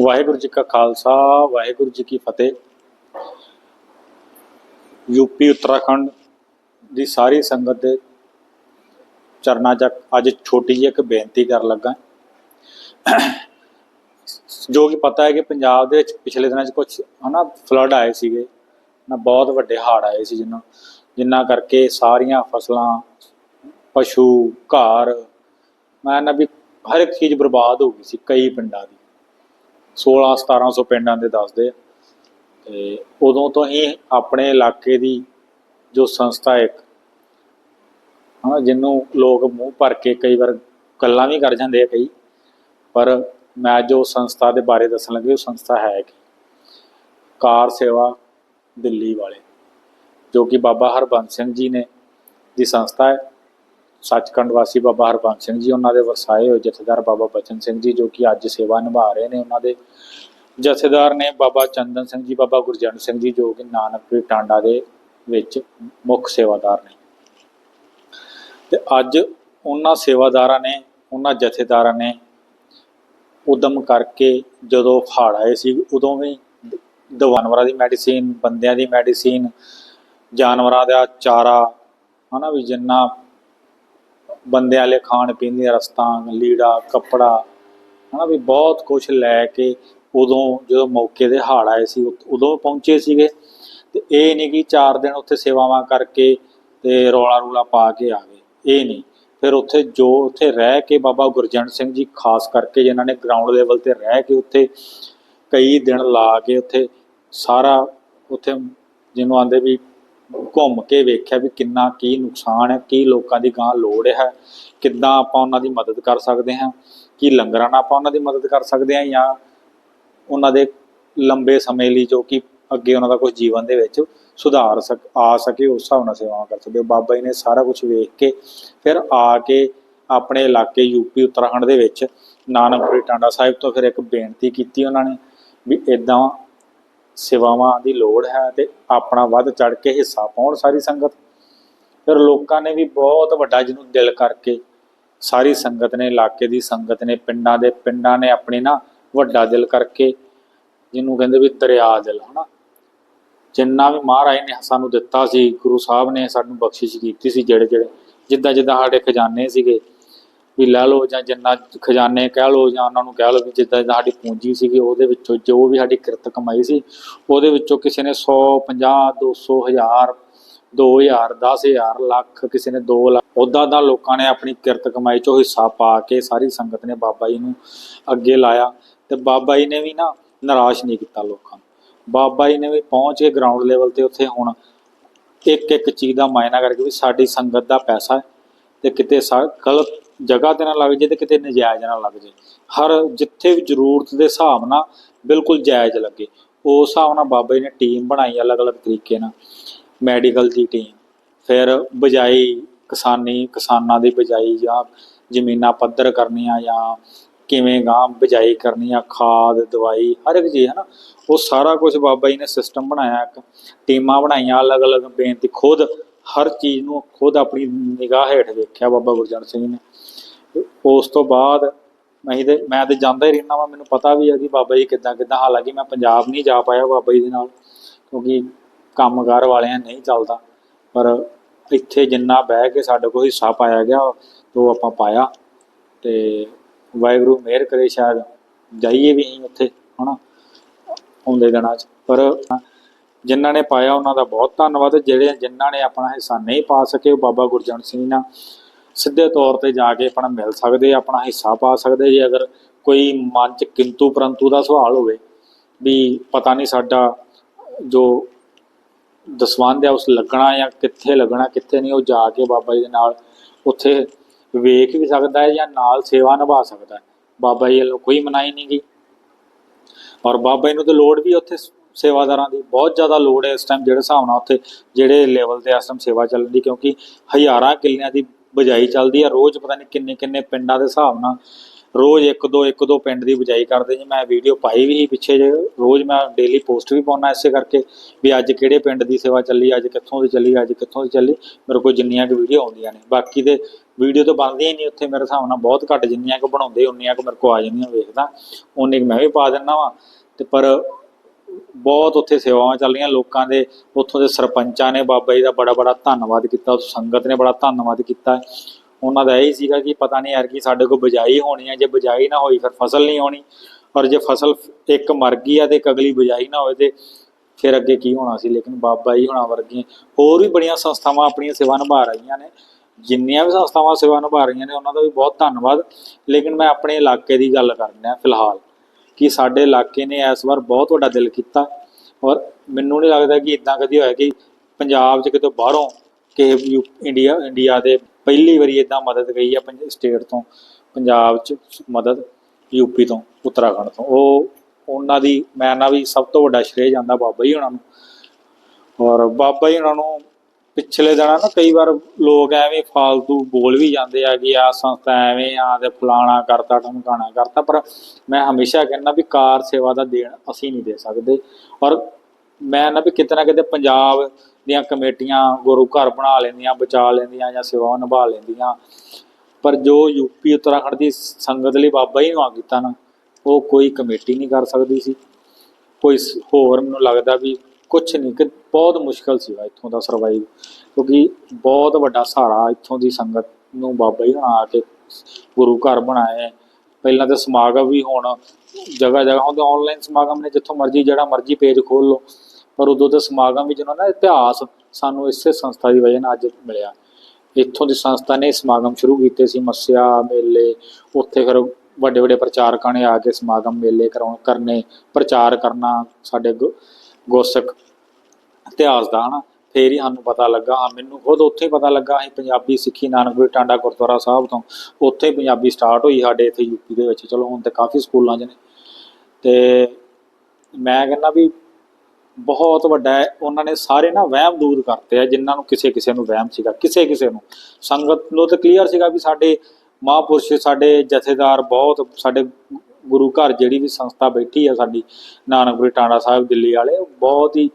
ਵਾਹਿਗੁਰੂ ਜੀ ਕਾ ਖਾਲਸਾ, ਵਾਹਿਗੁਰੂ ਜੀ ਕੀ ਫਤਿਹ। ਯੂਪੀ ਉੱਤਰਾਖੰਡ ਦੀ ਸਾਰੀ ਸੰਗਤ ਦੇ ਚਰਨਾਂ 'ਚ ਅੱਜ ਛੋਟੀ ਜਿਹੀ ਇੱਕ ਬੇਨਤੀ ਕਰਨ ਲੱਗਾ। ਜੋ ਕਿ ਪਤਾ ਹੈ ਕਿ ਪੰਜਾਬ ਦੇ ਵਿੱਚ ਪਿਛਲੇ ਦਿਨਾਂ 'ਚ ਕੁਝ ਹਨਾ ਫਲੱਡ ਆਏ ਸੀਗੇ, ਨਾ ਬਹੁਤ ਵੱਡੇ ਹੜ੍ਹ ਆਏ ਸੀ ਜਿਨ੍ਹਾਂ ਜਿਨ੍ਹਾਂ ਕਰਕੇ ਸਾਰੀਆਂ ਫਸਲਾਂ, ਪਸ਼ੂ, ਘਰ, ਮੈਂ ਨਾ ਵੀ ਹਰ ਇੱਕ ਚੀਜ਼ ਬਰਬਾਦ ਹੋ ਗਈ ਸੀ ਕਈ ਪਿੰਡਾਂ ਦੀ। 16 1700 ਪਿੰਡਾਂ ਦੇ ਦੱਸਦੇ ਆ। ਤੇ ਉਦੋਂ ਤੋਂ ਹੀ ਆਪਣੇ ਇਲਾਕੇ ਦੀ ਜੋ ਸੰਸਥਾ ਇੱਕ, ਹਨਾ, ਜਿਹਨੂੰ ਲੋਕ ਮੂੰਹ ਭਰ ਕੇ ਕਈ ਵਾਰ ਗੱਲਾਂ ਵੀ ਕਰ ਜਾਂਦੇ ਆ ਕਈ, ਪਰ ਮੈਂ ਜੋ ਸੰਸਥਾ ਦੇ ਬਾਰੇ ਦੱਸਣ ਲੱਗੇ, ਉਹ ਸੰਸਥਾ ਹੈ ਕਿ ਕਾਰ ਸੇਵਾ ਦਿੱਲੀ ਵਾਲੇ, ਜੋ ਕਿ ਬਾਬਾ ਹਰਬੰਸ ਸਿੰਘ ਜੀ ਨੇ, ਦੀ ਸੰਸਥਾ ਹੈ। ਸੱਚਖੰਡ ਵਾਸੀ ਬਾਬਾ ਹਰਬੰਸ ਸਿੰਘ ਜੀ, ਉਹਨਾਂ ਦੇ ਵਰਸਾਏ ਹੋਏ ਜਥੇਦਾਰ ਬਾਬਾ ਬਚਨ ਸਿੰਘ ਜੀ, ਜੋ ਕਿ ਅੱਜ ਸੇਵਾ ਨਿਭਾ ਰਹੇ ਨੇ, ਉਹਨਾਂ ਦੇ ਜਥੇਦਾਰ ਨੇ ਬਾਬਾ ਚੰਦਨ ਸਿੰਘ ਜੀ, ਬਾਬਾ ਗੁਰਜੰਟ ਸਿੰਘ ਜੀ, ਜੋ ਕਿ ਨਾਨਕਪੁਰ ਟਾਂਡਾ ਦੇ ਵਿੱਚ ਮੁੱਖ ਸੇਵਾਦਾਰ ਨੇ। ਤੇ ਅੱਜ ਉਹਨਾਂ ਸੇਵਾਦਾਰਾਂ ਨੇ, ਉਹਨਾਂ ਜਥੇਦਾਰਾਂ ਨੇ ਉਦਮ ਕਰਕੇ ਜਦੋਂ ਫਾੜ ਆਏ ਸੀ, ਉਦੋਂ ਵੀ ਦਵਾਨਵਰਾਂ ਦੀ ਮੈਡੀਸਿਨ, ਬੰਦਿਆਂ ਦੀ ਮੈਡੀਸਿਨ, ਜਾਨਵਰਾਂ ਦਾ ਚਾਰਾ, ਹਨਾ ਵੀ ਜਿੰਨਾ ਬੰਦਿਆਂ ਵਾਲੇ ਖਾਣ ਪੀਣ ਦੀਆਂ ਰਸਤਾਂ, ਲੀੜਾ, ਕੱਪੜਾ, ਹਨਾ ਵੀ ਬਹੁਤ ਕੁਝ ਲੈ ਕੇ ਉਦੋਂ ਜਦੋਂ ਮੌਕੇ ਦੇ ਹੜ੍ਹ ਆਏ ਸੀ ਉਦੋਂ ਪਹੁੰਚੇ ਸੀਗੇ। ਤੇ ਇਹ ਨਹੀਂ ਕਿ 4 ਦਿਨ ਉੱਥੇ ਸੇਵਾਵਾਂ ਕਰਕੇ ਤੇ ਰੌਲਾ ਰੂਲਾ ਪਾ ਕੇ ਆ ਗਏ। ਇਹ ਨਹੀਂ ਫਿਰ ਉੱਥੇ ਜੋ ਉੱਥੇ ਰਹਿ ਕੇ ਬਾਬਾ ਗੁਰਜੰਟ ਸਿੰਘ ਜੀ, ਖਾਸ ਕਰਕੇ ਜਿਨ੍ਹਾਂ ਨੇ ਗਰਾਊਂਡ ਲੈਵਲ ਤੇ ਰਹਿ ਕੇ ਉੱਥੇ ਕਈ ਦਿਨ ਲਾ ਕੇ ਉੱਥੇ ਸਾਰਾ ਉੱਥੇ ਜਿਹਨੂੰ ਆਂਦੇ ਵੀ ਘੁੰਮ ਕੇ ਵੇਖਿਆ ਵੀ ਕਿੰਨਾ ਕੀ ਨੁਕਸਾਨ ਹੈ, ਕੀ ਲੋਕਾਂ ਦੀ ਗਾਂ ਲੋੜ ਹੈ, ਕਿੱਦਾਂ ਆਪਾਂ ਉਹਨਾਂ ਦੀ ਮਦਦ ਕਰ ਸਕਦੇ ਹਾਂ, ਕੀ ਲੰਗਰਾਂ ਨਾਲ ਆਪਾਂ ਉਹਨਾਂ ਦੀ ਮਦਦ ਕਰ ਸਕਦੇ ਹਾਂ ਜਾਂ ਉਹਨਾਂ ਦੇ ਲੰਬੇ ਸਮੇਂ ਲਈ ਜੋ ਕਿ ਅੱਗੇ ਉਹਨਾਂ ਦਾ ਕੁਝ ਜੀਵਨ ਦੇ ਵਿੱਚ ਸੁਧਾਰ ਸਕ, ਆ ਸਕੇ, ਉਸ ਹਿਸਾਬ ਨਾਲ ਸੇਵਾਵਾਂ ਕਰ ਸਕਦੇ ਹੋ। ਬਾਬਾ ਜੀ ਨੇ ਸਾਰਾ ਕੁਝ ਵੇਖ ਕੇ ਫਿਰ ਆ ਕੇ ਆਪਣੇ ਇਲਾਕੇ ਯੂਪੀ ਉੱਤਰਾਖੰਡ ਦੇ ਵਿੱਚ ਨਾਨਕਪੁਰੀ ਟਾਂਡਾ ਸਾਹਿਬ ਤੋਂ ਫਿਰ ਇੱਕ ਬੇਨਤੀ ਕੀਤੀ ਉਹਨਾਂ ਨੇ ਵੀ ਇਦਾਂ ਸੇਵਾਵਾਂ ਦੀ ਲੋੜ ਹੈ ਤੇ ਆਪਣਾ ਵੱਧ ਚੜ ਕੇ ਹਿੱਸਾ ਪਾਉਣ ਸਾਰੀ ਸੰਗਤ। ਫਿਰ ਲੋਕਾਂ ਨੇ ਵੀ ਬਹੁਤ ਵੱਡਾ ਜਿਹਨੂੰ ਦਿਲ ਕਰਕੇ ਸਾਰੀ ਸੰਗਤ ਨੇ, ਇਲਾਕੇ ਦੀ ਸੰਗਤ ਨੇ, ਪਿੰਡਾਂ ਦੇ ਪਿੰਡਾਂ ਨੇ ਆਪਣੀ ਨਾ ਵੱਡਾ ਦਿਲ ਕਰਕੇ ਜਿਹਨੂੰ ਕਹਿੰਦੇ ਵੀ ਦਰਿਆ ਦਿਲ, ਹਨਾ। ਜਿੰਨਾ ਵੀ ਮਹਾਰਾਜ ਨੇ ਸਾਨੂੰ ਦਿੱਤਾ ਸੀ, ਗੁਰੂ ਸਾਹਿਬ ਨੇ ਸਾਨੂੰ ਬਖਸ਼ਿਸ਼ ਕੀਤੀ ਸੀ ਜਿਹੜੇ ਜਿਹੜੇ ਜਿੱਦਾਂ ਜਿੱਦਾਂ ਸਾਡੇ ਖਜ਼ਾਨੇ ਸੀਗੇ ਵੀ ਲੈ ਲਓ ਜਾਂ ਜਿੰਨਾ ਖਜ਼ਾਨੇ ਕਹਿ ਲਓ ਜਾਂ ਉਹਨਾਂ ਨੂੰ ਕਹਿ ਲਓ ਵੀ ਜਿੱਦਾਂ ਜਿੱਦਾਂ ਸਾਡੀ ਪੂੰਜੀ ਸੀਗੀ, ਉਹਦੇ ਵਿੱਚੋਂ ਜੋ ਵੀ ਸਾਡੀ ਕਿਰਤ ਕਮਾਈ ਸੀ, ਉਹਦੇ ਵਿੱਚੋਂ ਕਿਸੇ ਨੇ 100 50 200 ਹਜ਼ਾਰ 2000 10000 ਲੱਖ, ਕਿਸੇ ਨੇ 2 ਲੱਖ ਉਦਾਂ ਦਾ ਲੋਕਾਂ ਨੇ ਆਪਣੀ ਕਿਰਤ ਕਮਾਈ ਚੋਂ ਹਿੱਸਾ ਪਾ ਕੇ ਸਾਰੀ ਸੰਗਤ ਨੇ ਬਾਬਾ ਜੀ ਨੂੰ ਅੱਗੇ ਲਾਇਆ ਤੇ ਬਾਬਾ ਜੀ ਨੇ ਵੀ ਨਾ ਨਿਰਾਸ਼ ਨਹੀਂ ਕੀਤਾ ਲੋਕਾਂ ਨੂੰ। ਬਾਬਾ ਜੀ ਨੇ ਵੀ ਪਹੁੰਚ ਕੇ ਗਰਾਊਂਡ ਲੈਵਲ ਤੇ ਉੱਥੇ ਹੁਣ ਇੱਕ ਇੱਕ ਚੀਜ਼ ਦਾ ਮਾਇਨਾ ਕਰਕੇ ਵੀ ਸਾਡੀ ਸੰਗਤ ਦਾ ਪੈਸਾ ਹੈ ਤੇ ਕਿਤੇ ਸਾ- ਗਲਤ ਜਗ੍ਹਾ ਤੇ ਨਾ ਲੱਗ ਜੇ ਤੇ ਕਿਤੇ ਨਜਾਇਜ਼ ਨਾ ਲੱਗ ਜੇ। ਹਰ ਜਿੱਥੇ ਵੀ ਜ਼ਰੂਰਤ ਦੇ ਹਿਸਾਬ ਨਾਲ ਬਿਲਕੁਲ ਜਾਇਜ਼ ਲੱਗੇ। ਉਸ ਹਿਸਾਬ ਨਾਲ ਬਾਬਾ ਜੀ ਨੇ ਟੀਮ ਬਣਾਈ ਅਲੱਗ-ਅਲੱਗ ਤਰੀਕੇ ਨਾਲ। ਮੈਡੀਕਲ ਦੀ ਟੀਮ ਫਿਰ ਬਜਾਈ ਕਿਸਾਨੀ, ਕਿਸਾਨਾਂ ਦੀ ਬਜਾਈ ਜਾਂ ਜ਼ਮੀਨਾਂ ਪੱਧਰ ਕਰਨੀਆਂ ਜਾਂ ਕਿਵੇਂ ਗਾਂ ਬਜਾਈ ਕਰਨੀ ਆ, ਖਾਦ, ਦਵਾਈ, ਹਰ ਇੱਕ ਚੀਜ਼ ਹੈ ਨਾ ਉਹ ਸਾਰਾ ਕੁਝ ਬਾਬਾ ਜੀ ਨੇ ਸਿਸਟਮ ਬਣਾਇਆ ਇੱਕ। ਟੀਮਾਂ ਬਣਾਈਆਂ ਅਲੱਗ-ਅਲੱਗ ਬੇਨਤੀ, ਖੁਦ ਹਰ ਚੀਜ਼ ਨੂੰ ਖੁਦ ਆਪਣੀ ਨਿਗਾਹ ਹੇਠ ਵੇਖਿਆ ਬਾਬਾ ਗੁਰਜਨ ਸਿੰਘ ਨੇ। ਤੇ ਉਸ ਤੋਂ ਬਾਅਦ ਮੈਂ ਤੇ ਮੈਂ ਤੇ ਜਾਂਦਾ ਹੀ ਰਹਿਣਾ ਵਾ, ਮੈਨੂੰ ਪਤਾ ਵੀ ਹੈ ਕਿ ਬਾਬਾ ਜੀ ਕਿੱਦਾਂ ਕਿੱਦਾਂ, ਹਾਲਾਂਕਿ ਮੈਂ ਪੰਜਾਬ ਨਹੀਂ ਜਾ ਪਾਇਆ ਬਾਬਾ ਜੀ ਦੇ ਨਾਲ, ਕਿਉਂਕਿ ਕੰਮਕਾਰ ਵਾਲਿਆਂ ਨਹੀਂ ਚੱਲਦਾ। ਪਰ ਇੱਥੇ ਜਿੰਨਾ ਬਹਿ ਕੇ ਸਾਡੇ ਕੋਲ ਹਿੱਸਾ ਪਾਇਆ ਗਿਆ, ਉਹ ਆਪਾਂ ਪਾਇਆ। ਤੇ ਵਾਹਿਗੁਰੂ ਮਿਹਰ ਕਰੇ, ਸ਼ਾਇਦ ਜਾਈਏ ਵੀ ਅਸੀਂ ਉੱਥੇ, ਹਨਾ, ਆਉਂਦੇ ਦਿਨਾਂ 'ਚ। ਪਰ ਜਿਨ੍ਹਾਂ ਨੇ ਪਾਇਆ, ਉਹਨਾਂ ਦਾ ਬਹੁਤ ਧੰਨਵਾਦ। ਜਿਹੜੇ, ਜਿਨ੍ਹਾਂ ਨੇ ਆਪਣਾ ਹਿੱਸਾ ਨਹੀਂ ਪਾ ਸਕੇ, ਉਹ ਬਾਬਾ ਗੁਰਜਨ ਸਿੰਘ ਨਾਲ। ਸਿੱਧੇ ਤੌਰ ਤੇ ਜਾ ਕੇ ਆਪਣਾ ਮਿਲ ਸਕਦੇ, ਆਪਣਾ ਹਿੱਸਾ ਪਾ ਸਕਦੇ ਜੇ ਅਗਰ ਕੋਈ ਮਨ 'ਚ ਕਿੰਤੂ ਪਰੰਤੂ ਦਾ ਸਵਾਲ ਹੋਵੇ ਵੀ ਪਤਾ ਨਹੀਂ ਸਾਡਾ ਜੋ ਦਸਵੰਧ ਹੈ ਉਸ ਲੱਗਣਾ ਜਾਂ ਕਿੱਥੇ ਲੱਗਣਾ, ਕਿੱਥੇ ਨਹੀਂ, ਉਹ ਜਾ ਕੇ ਬਾਬਾ ਜੀ ਦੇ ਨਾਲ ਉੱਥੇ ਵੇਖ ਵੀ ਸਕਦਾ ਹੈ ਜਾਂ ਨਾਲ ਸੇਵਾ ਨਿਭਾ ਸਕਦਾ ਹੈ। ਬਾਬਾ ਜੀ ਵੱਲੋਂ ਕੋਈ ਮਨਾਹੀ ਨਹੀਂ ਗੀ ਔਰ ਬਾਬਾ ਜੀ ਨੂੰ ਤਾਂ ਲੋੜ ਵੀ ਉੱਥੇ ਸੇਵਾਦਾਰਾਂ ਦੀ ਬਹੁਤ ਜ਼ਿਆਦਾ ਲੋੜ ਹੈ ਇਸ ਟਾਈਮ ਜਿਹੜੇ ਹਿਸਾਬ ਨਾਲ ਉੱਥੇ, ਜਿਹੜੇ ਲੈਵਲ ਤੇ ਇਸ ਟਾਈਮ ਸੇਵਾ ਚੱਲਣ ਦੀ, ਕਿਉਂਕਿ ਹਜ਼ਾਰਾਂ ਕਿੱਲਿਆਂ ਦੀ ਬਜਾਈ ਚੱਲਦੀ ਆ, ਰੋਜ਼ ਪਤਾ ਨਹੀਂ ਕਿੰਨੇ ਕਿੰਨੇ ਪਿੰਡਾਂ ਦੇ ਹਿਸਾਬ ਨਾਲ ਰੋਜ਼ ਇੱਕ ਦੋ ਇੱਕ ਦੋ ਪਿੰਡ ਦੀ ਬਜਾਈ ਕਰਦੇ ਜੀ। ਮੈਂ ਵੀਡੀਓ ਪਾਈ ਵੀ ਸੀ ਪਿੱਛੇ ਜੇ, ਰੋਜ਼ ਮੈਂ ਡੇਲੀ ਪੋਸਟ ਵੀ ਪਾਉਣਾ ਇਸੇ ਕਰਕੇ ਵੀ ਅੱਜ ਕਿਹੜੇ ਪਿੰਡ ਦੀ ਸੇਵਾ ਚੱਲੀ, ਅੱਜ ਕਿੱਥੋਂ ਦੀ ਚੱਲੀ, ਅੱਜ ਕਿੱਥੋਂ ਦੀ ਚੱਲੀ। ਮੇਰੇ ਕੋਲ ਜਿੰਨੀਆਂ ਕੁ ਵੀਡੀਓ ਆਉਂਦੀਆਂ ਨੇ। ਬਾਕੀ ਦੇ ਵੀਡੀਓ ਤਾਂ ਬਣਦੀਆਂ ਹੀ ਨਹੀਂ ਉੱਥੇ ਮੇਰੇ ਹਿਸਾਬ ਨਾਲ, ਬਹੁਤ ਘੱਟ ਜਿੰਨੀਆਂ ਕੁ ਬਣਾਉਂਦੇ, ਉਨੀਆਂ ਕੁ ਮੇਰੇ ਕੋਲ ਆ ਜਾਂਦੀਆਂ, ਵੇਖਦਾ। ਉਨੀ ਕੁ ਮੈਂ ਵੀ ਪਾ ਦਿੰਦਾ ਵਾਂ। ਤੇ ਪਰ ਬਹੁਤ ਉੱਥੇ ਸੇਵਾਵਾਂ ਚੱਲ ਰਹੀਆਂ ਲੋਕਾਂ ਦੇ, ਉੱਥੋਂ ਦੇ ਸਰਪੰਚਾਂ ਨੇ ਬਾਬਾ ਜੀ ਦਾ ਬੜਾ ਬੜਾ ਧੰਨਵਾਦ ਕੀਤਾ ਉਸ ਸੰਗਤ ਨੇ ਬੜਾ ਧੰਨਵਾਦ ਕੀਤਾ। ਉਹਨਾਂ ਦਾ ਇਹ ਸੀਗਾ ਕਿ ਪਤਾ ਨਹੀਂ ਯਾਰ ਕਿ ਸਾਡੇ ਕੋਲ ਬਜਾਈ ਹੋਣੀ ਹੈ ਜੇ ਬਜਾਈ ਨਾ ਹੋਈ ਫਿਰ ਫਸਲ ਨਹੀਂ ਹੋਣੀ। ਔਰ ਜੇ ਫਸਲ ਇੱਕ ਮਰ ਗਈ ਆ ਤੇ ਇੱਕ ਅਗਲੀ ਬਜਾਈ ਨਾ ਹੋਵੇ ਤੇ ਫਿਰ ਅੱਗੇ ਕੀ ਹੋਣਾ ਸੀ? ਲੇਕਿਨ ਬਾਬਾ ਜੀ ਹੁਣਾਂ ਵਰਗੀਆਂ ਹੋਰ ਵੀ ਬੜੀਆਂ ਸੰਸਥਾਵਾਂ ਆਪਣੀਆਂ ਸੇਵਾ ਨਿਭਾ ਰਹੀਆਂ ਨੇ। ਜਿੰਨੀਆਂ ਵੀ ਸੰਸਥਾਵਾਂ ਸੇਵਾ ਨਿਭਾ ਰਹੀਆਂ ਨੇ, ਉਹਨਾਂ ਦਾ ਵੀ ਬਹੁਤ ਧੰਨਵਾਦ। ਲੇਕਿਨ ਮੈਂ ਆਪਣੇ ਇਲਾਕੇ ਦੀ ਗੱਲ ਕਰਨਾ ਫਿਲਹਾਲ। ਕਿ ਸਾਡੇ ਇਲਾਕੇ ਨੇ ਇਸ ਵਾਰ ਬਹੁਤ ਵੱਡਾ ਦਿਲ ਕੀਤਾ। ਔਰ ਮੈਨੂੰ ਨਹੀਂ ਲੱਗਦਾ ਕਿ ਇਦਾਂ ਕਦੀ ਹੋਇਆ ਕਿ ਪੰਜਾਬ 'ਚ ਕਿਤੇ ਬਾਹਰੋਂ ਕਿਸੇ ਯੂ- ਇੰਡੀਆ ਇੰਡੀਆ ਦੇ ਪਹਿਲੀ ਵਾਰੀ ਇਦਾਂ ਮਦਦ ਗਈ ਆ ਪੰਜ, ਸਟੇਟ ਤੋਂ, ਪੰਜਾਬ 'ਚ ਮਦਦ ਯੂਪੀ ਤੋਂ, ਉੱਤਰਾਖੰਡ ਤੋਂ। ਉਹ ਉਹਨਾਂ ਦੀ, ਮੈਂ ਨਾ ਵੀ ਸਭ ਤੋਂ ਵੱਡਾ ਸ਼੍ਰੇਅ ਜਾਂਦਾ ਬਾਬਾ ਜੀ ਉਹਨਾਂ ਨੂੰ। ਔਰ ਬਾਬਾ ਜੀ ਉਹਨਾਂ ਨੂੰ ਪਿਛਲੇ ਦਿਨਾਂ ਨਾ ਕਈ ਵਾਰ ਲੋਕ ਐਵੇਂ ਫਾਲਤੂ ਬੋਲ ਵੀ ਜਾਂਦੇ ਆ ਕਿ ਆ ਸੰਸਥਾ ਐਵੇਂ ਆ ਤੇ ਫਲਾਣਾ ਕਰਤਾ ਢਮਕਾਣਾ ਕਰਤਾ, ਪਰ ਮੈਂ ਹਮੇਸ਼ਾ ਕਹਿੰਦਾ ਵੀ ਕਾਰ ਸੇਵਾ ਦਾ ਦੇਣ ਅਸੀਂ ਨਹੀਂ ਦੇ ਸਕਦੇ। ਔਰ ਮੈਂ ਨਾ ਵੀ ਕਿਤੇ ਨਾ ਕਿਤੇ ਪੰਜਾਬ ਦੀਆਂ ਕਮੇਟੀਆਂ ਗੁਰੂ ਘਰ ਬਣਾ ਲੈਂਦੀਆਂ, ਬਚਾ ਲੈਂਦੀਆਂ ਜਾਂ ਸੇਵਾਵਾਂ ਨਿਭਾ ਲੈਂਦੀਆਂ। ਪਰ ਜੋ ਯੂਪੀ ਉੱਤਰਾਖੰਡ ਦੀ ਸੰਗਤ ਲਈ ਬਾਬਾ ਹੀ ਨੂੰ ਆ ਕੀਤਾ ਨਾ, ਉਹ ਕੋਈ ਕਮੇਟੀ ਨਹੀਂ ਕਰ ਸਕਦੀ ਸੀ। ਕੋਈ ਹੋਰ ਮੈਨੂੰ ਲੱਗਦਾ ਵੀ ਕੁਝ ਨਹੀਂ, ਕਿ ਬਹੁਤ ਮੁਸ਼ਕਲ ਸੀਗਾ ਇੱਥੋਂ ਦਾ ਸਰਵਾਈਵ ਕਿਉਂਕਿ ਬਹੁਤ ਵੱਡਾ ਸਹਾਰਾ ਇੱਥੋਂ ਦੀ ਸੰਗਤ ਨੂੰ ਬਾਬਾ ਜੀ ਹੁਣਾਂ ਆ ਕੇ ਗੁਰੂ ਘਰ ਬਣਾਏ। ਪਹਿਲਾਂ ਤਾਂ ਸਮਾਗਮ ਵੀ ਹੋਣ, ਜਗ੍ਹਾ ਜਗ੍ਹਾ ਹੁੰਦੇ ਆਨਲਾਈਨ ਸਮਾਗਮ ਨੇ, ਜਿੱਥੋਂ ਮਰਜ਼ੀ, ਜਿਹੜਾ ਮਰਜ਼ੀ ਪੇਜ ਖੋਲ ਲਓ। ਪਰ ਉਦੋਂ ਦੇ ਸਮਾਗਮ ਵੀ ਜਿਹਨਾਂ ਦਾ ਇਤਿਹਾਸ ਸਾਨੂੰ ਇਸੇ ਸੰਸਥਾ ਦੀ ਵਜ੍ਹਾ ਨਾਲ ਅੱਜ ਮਿਲਿਆ। ਇੱਥੋਂ ਦੀ ਸੰਸਥਾ ਨੇ ਸਮਾਗਮ ਸ਼ੁਰੂ ਕੀਤੇ ਸੀ, ਮੱਸਿਆ ਮੇਲੇ। ਉੱਥੇ ਫਿਰ ਵੱਡੇ ਵੱਡੇ ਪ੍ਰਚਾਰਕਾਂ ਨੇ ਆ ਕੇ ਸਮਾਗਮ ਮੇਲੇ ਕਰਾਉਣ, ਕਰਨੇ, ਪ੍ਰਚਾਰ ਕਰਨਾ ਸਾਡੇ ਗੁ- ਗੁਰਸਿੱਖ ਇਤਿਹਾਸ ਦਾ, ਹਨਾ? ਫੇਰ ਹੀ ਸਾਨੂੰ ਪਤਾ ਲੱਗਾ ਹਾਂ ਮੈਨੂੰ ਖੁਦ ਉੱਥੇ ਹੀ ਪਤਾ ਲੱਗਾ ਅਸੀਂ ਪੰਜਾਬੀ ਸਿੱਖੀ ਨਾਨਕਪੁਰ ਟਾਂਡਾ ਗੁਰਦੁਆਰਾ ਸਾਹਿਬ ਤੋਂ। ਉੱਥੇ ਹੀ ਪੰਜਾਬੀ ਸਟਾਰਟ ਹੋਈ ਸਾਡੇ ਇੱਥੇ ਯੂਪੀ ਦੇ ਵਿੱਚ। ਚਲੋ, ਹੁਣ ਤੇ ਕਾਫੀ ਸਕੂਲਾਂ 'ਚ ਨੇ। ਤੇ ਮੈਂ ਕਹਿੰਦਾ ਵੀ ਬਹੁਤ ਵੱਡਾ ਉਹਨਾਂ ਨੇ ਸਾਰੇ ਨਾ ਵਹਿਮ ਦੂਰ ਕਰਤੇ ਆ, ਜਿਨ੍ਹਾਂ ਨੂੰ ਕਿਸੇ ਕਿਸੇ ਨੂੰ ਵਹਿਮ ਸੀਗਾ, ਕਿਸੇ ਕਿਸੇ ਨੂੰ। ਸੰਗਤ ਨੂੰ ਤਾਂ ਕਲੀਅਰ ਸੀਗਾ ਵੀ ਸਾਡੇ ਮਹਾਂਪੁਰਸ਼, ਸਾਡੇ ਜਥੇਦਾਰ ਬਹੁਤ, ਸਾਡੇ ਗੁਰੂ ਘਰ ਜਿਹੜੀ ਵੀ ਸੰਸਥਾ ਬੈਠੀ ਆ ਸਾਡੀ, ਨਾਨਕਪੁਰੀ ਟਾਂਡਾ ਸਾਹਿਬ ਦਿੱਲੀ ਵਾਲੇ, ਉਹ ਬਹੁਤ ਹੀ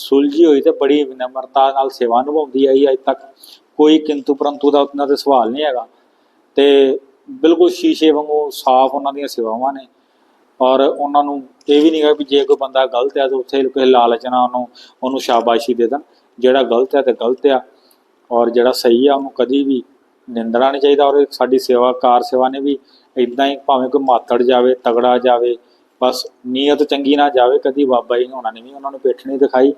ਸੁਲਝੀ ਹੋਈ ਤੇ ਬੜੀ ਵਿਨਮਰਤਾ ਨਾਲ ਸੇਵਾ ਨਿਭਾਉਂਦੀ ਆਈ ਅੱਜ ਤੱਕ। ਕੋਈ ਕਿੰਤੂ ਪਰੰਤੂ ਦਾ ਉਹਨਾਂ ਤੇ ਸਵਾਲ ਨਹੀਂ ਹੈਗਾ। ਤੇ ਬਿਲਕੁਲ ਸ਼ੀਸ਼ੇ ਵਾਂਗੂ ਸਾਫ਼ ਉਹਨਾਂ ਦੀਆਂ ਸੇਵਾਵਾਂ ਨੇ। ਔਰ ਉਹਨਾਂ ਨੂੰ ਇਹ ਵੀ ਨਹੀਂ ਹੈਗਾ ਵੀ ਜੇ ਕੋਈ ਬੰਦਾ ਗਲਤ ਹੈ ਤਾਂ ਉੱਥੇ ਕਿਸੇ ਲਾਲਚ ਨਾਲ ਉਹਨੂੰ ਉਹਨੂੰ ਸ਼ਾਬਾਸ਼ੀ ਦੇ ਦੇਣ। ਜਿਹੜਾ ਗਲਤ ਹੈ ਤੇ ਗਲਤ ਆ। ਔਰ ਜਿਹੜਾ ਸਹੀ ਆ ਉਹਨੂੰ ਕਦੀ ਵੀ ਨਿੰਦਣਾ ਨਹੀਂ ਚਾਹੀਦਾ। ਔਰ ਸਾਡੀ ਸੇਵਾ, ਕਾਰ ਸੇਵਾ ਨੇ ਵੀ ਇਦਾਂ ਹੀ ਭਾਵੇਂ ਕੋਈ ਮਾਤੜ ਜਾਵੇ, ਤਗੜਾ ਜਾਵੇ ਬਸ ਨੀਅਤ ਚੰਗੀ ਨਾ ਜਾਵੇ, ਕਦੀ ਬਾਬਾ ਜੀ ਉਹਨਾਂ ਨੇ ਵੀ ਉਹਨਾਂ ਨੂੰ ਪਿੱਠ ਨਹੀਂ ਦਿਖਾਈ।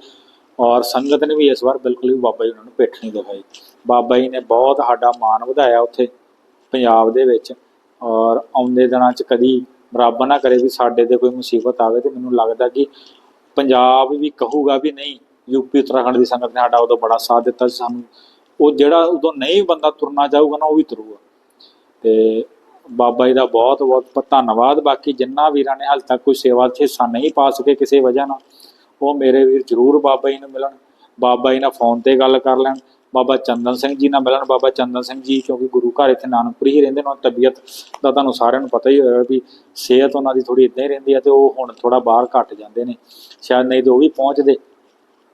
ਔਰ ਸੰਗਤ ਨੇ ਵੀ ਇਸ ਵਾਰ ਬਿਲਕੁਲ ਵੀ ਬਾਬਾ ਜੀ ਉਹਨਾਂ ਨੂੰ ਪਿੱਠ ਨਹੀਂ ਦਿਖਾਈ। ਬਾਬਾ ਜੀ ਨੇ ਬਹੁਤ ਸਾਡਾ ਮਾਣ ਵਧਾਇਆ ਉੱਥੇ ਪੰਜਾਬ ਦੇ ਵਿੱਚ। ਔਰ ਆਉਂਦੇ ਦਿਨਾਂ 'ਚ ਕਦੀ ਰੱਬ ਨਾ ਕਰੇ ਵੀ ਸਾਡੇ ਤੇ ਕੋਈ ਮੁਸੀਬਤ ਆਵੇ ਤੇ ਮੈਨੂੰ ਲੱਗਦਾ ਕਿ ਪੰਜਾਬ ਵੀ ਕਹੂਗਾ ਵੀ ਨਹੀਂ ਯੂਪੀ ਉੱਤਰਾਖੰਡ ਦੀ ਸੰਗਤ ਨੇ ਸਾਡਾ ਉਦੋਂ ਬੜਾ ਸਾਥ ਦਿੱਤਾ ਸਾਨੂੰ। ਉਹ ਜਿਹੜਾ ਉਦੋਂ ਨਹੀਂ ਬੰਦਾ ਤੁਰਨਾ ਚਾਹੂਗਾ ਨਾ ਉਹ ਵੀ ਤੁਰੂਗਾ। ਤੇ ਬਾਬਾ ਜੀ ਦਾ ਬਹੁਤ ਬਹੁਤ ਧੰਨਵਾਦ। ਬਾਕੀ ਜਿੰਨਾ ਵੀਰਾਂ ਨੇ ਹਾਲ ਤੱਕ ਕੋਈ ਸੇਵਾ 'ਚ ਹਿੱਸਾ ਨਹੀਂ ਪਾ ਸਕੇ ਕਿਸੇ ਵਜ੍ਹਾ ਨਾਲ, ਉਹ ਮੇਰੇ ਵੀਰ ਜਰੂਰ ਬਾਬਾ ਜੀ ਨੂੰ ਮਿਲਣ, ਬਾਬਾ ਜੀ ਨਾਲ ਫੋਨ ਤੇ ਗੱਲ ਕਰ ਲੈਣ, ਬਾਬਾ ਚੰਦਨ ਸਿੰਘ ਜੀ ਨਾਲ ਮਿਲਣ। ਬਾਬਾ ਚੰਦਨ ਸਿੰਘ ਜੀ ਕਿਉਂਕਿ ਗੁਰੂ ਘਰ ਇੱਥੇ ਨਾਨਕਪੁਰੀ ਹੀ ਰਹਿੰਦੇ ਨੇ, ਉਹਨਾਂ ਤਬੀਅਤ ਦਾ ਤੁਹਾਨੂੰ ਸਾਰਿਆਂ ਨੂੰ ਪਤਾ ਹੀ ਹੋਇਆ ਵੀ ਸਿਹਤ ਉਹਨਾਂ ਦੀ ਥੋੜੀ ਇਦਾਂ ਹੀ ਰਹਿੰਦੀ ਹੈ ਤੇ ਉਹ ਹੁਣ ਥੋੜਾ ਬਾਹਰ ਘਟ ਜਾਂਦੇ ਨੇ। ਸ਼ਾਇਦ ਨਹੀਂ ਤੇ ਉਹ ਵੀ ਪਹੁੰਚਦੇ।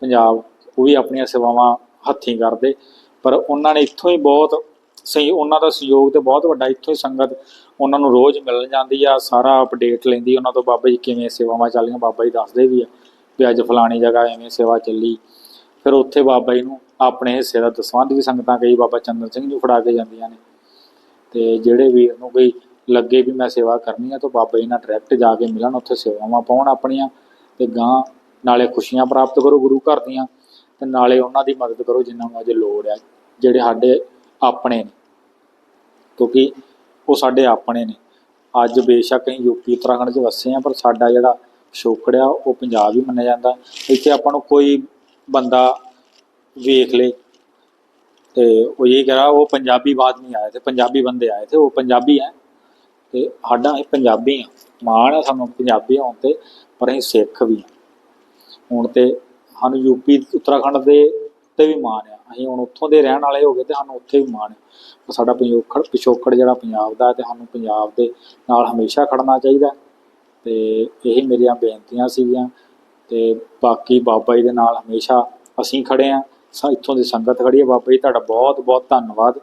ਪੰਜਾਬ ਉਹ ਵੀ ਆਪਣੀਆਂ ਸੇਵਾਵਾਂ ਹੱਥੀਂ ਕਰਦੇ। ਪਰ ਉਹਨਾਂ ਨੇ ਇੱਥੋਂ ਹੀ ਬਹੁਤ ਸਹੀ, ਉਹਨਾਂ ਦਾ ਸਹਿਯੋਗ ਤੇ ਬਹੁਤ ਵੱਡਾ, ਇੱਥੋਂ ਹੀ ਸੰਗਤ ਉਹਨਾਂ ਨੂੰ ਰੋਜ਼ ਮਿਲਣ ਜਾਂਦੀ ਆ, ਸਾਰਾ ਅਪਡੇਟ ਲੈਂਦੀ ਉਹਨਾਂ ਤੋਂ, ਬਾਬਾ ਜੀ, ਕਿਵੇਂ ਸੇਵਾਵਾਂ ਚੱਲੀਆਂ? ਬਾਬਾ ਜੀ ਦੱਸਦੇ ਵੀ ਆ ਵੀ ਅੱਜ ਫਲਾਣੀ ਜਗ੍ਹਾ ਐਵੇਂ ਸੇਵਾ ਚੱਲੀ। ਫਿਰ ਉੱਥੇ ਬਾਬਾ ਜੀ ਨੂੰ ਆਪਣੇ ਹਿੱਸੇ ਦਾ ਦਸਵੰਧ ਵੀ ਸੰਗਤਾਂ ਕਈ, ਬਾਬਾ ਚੰਦਨ ਸਿੰਘ ਨੂੰ ਫੜਾ ਕੇ ਜਾਂਦੀਆਂ ਨੇ। ਤੇ ਜਿਹੜੇ ਵੀਰ ਨੂੰ ਕੋਈ ਲੱਗੇ ਵੀ ਮੈਂ ਸੇਵਾ ਕਰਨੀ ਆ, ਤਾਂ ਬਾਬਾ ਜੀ ਨਾਲ ਡਾਇਰੈਕਟ ਜਾ ਕੇ ਮਿਲਣ, ਉੱਥੇ ਸੇਵਾਵਾਂ ਪਾਉਣ ਆਪਣੀਆਂ ਤੇ ਗਾਂ ਨਾਲੇ ਖੁਸ਼ੀਆਂ ਪ੍ਰਾਪਤ ਕਰੋ ਗੁਰੂ ਘਰ ਦੀਆਂ ਤੇ ਨਾਲੇ ਉਹਨਾਂ ਦੀ ਮਦਦ ਕਰੋ ਜਿਨ੍ਹਾਂ ਨੂੰ ਅਜੇ ਲੋੜ ਹੈ ਜਿਹੜੇ ਸਾਡੇ ਆਪਣੇ ਨੇ। ਕਿਉਂਕਿ ਉਹ ਸਾਡੇ ਆਪਣੇ ਨੇ। ਅੱਜ ਬੇਸ਼ੱਕ ਅਸੀਂ ਯੂਪੀ ਉੱਤਰਾਖੰਡ 'ਚ ਵਸੇ ਆ ਪਰ ਸਾਡਾ ਜਿਹੜਾ ਪਿਛੋਕੜ ਆ, ਉਹ ਪੰਜਾਬ ਹੀ ਮੰਨਿਆ ਜਾਂਦਾ। ਇੱਥੇ ਆਪਾਂ ਨੂੰ ਕੋਈ ਬੰਦਾ ਵੇਖ ਲੇ ਤੇ ਉਹ ਇਹ ਕਹ ਉਹ ਪੰਜਾਬੀ ਬਾਦ ਨਹੀਂ ਆਏ ਥੇ ਪੰਜਾਬੀ ਬੰਦੇ ਆਏ ਥੇ ਉਹ ਪੰਜਾਬੀ ਹੈ ਤੇ ਸਾਡਾ ਇਹ ਪੰਜਾਬੀ ਆ ਮਾਣ ਆ ਸਾਨੂੰ ਪੰਜਾਬੀ ਹੋਣ ਤੇ, ਪਰ ਅਸੀਂ ਸਿੱਖ ਵੀ ਆ ਹੁਣ ਤੇ ਸਾਨੂੰ ਯੂਪੀ ਉੱਤਰਾਖੰਡ ਦੇ ਉੱਤੇ ਵੀ ਮਾਣ ਆ। ਅਸੀਂ ਹੁਣ ਉੱਥੋਂ ਦੇ ਰਹਿਣ ਵਾਲੇ ਹੋ ਗਏ ਤੇ ਸਾਨੂੰ ਉੱਥੇ ਵੀ ਮਾਣ ਆ। ਸਾਡਾ ਪਿਛੋਕੜ ਪਿਛੋਕੜ ਜਿਹੜਾ ਪੰਜਾਬ ਦਾ ਤੇ ਸਾਨੂੰ ਪੰਜਾਬ ਦੇ ਨਾਲ ਹਮੇਸ਼ਾ ਖੜਨਾ ਚਾਹੀਦਾ ਤੇ ਇਹੀ ਮੇਰੀਆਂ ਬੇਨਤੀਆਂ ਸੀਗੀਆਂ ਤੇ ਬਾਕੀ ਬਾਬਾ ਜੀ ਦੇ ਨਾਲ ਹਮੇਸ਼ਾ ਅਸੀਂ ਖੜੇ ਆ ਇੱਥੋਂ ਦੀ ਸੰਗਤ ਖੜੀ ਹੈ। ਬਾਬਾ ਜੀ, ਤੁਹਾਡਾ ਬਹੁਤ ਬਹੁਤ ਧੰਨਵਾਦ।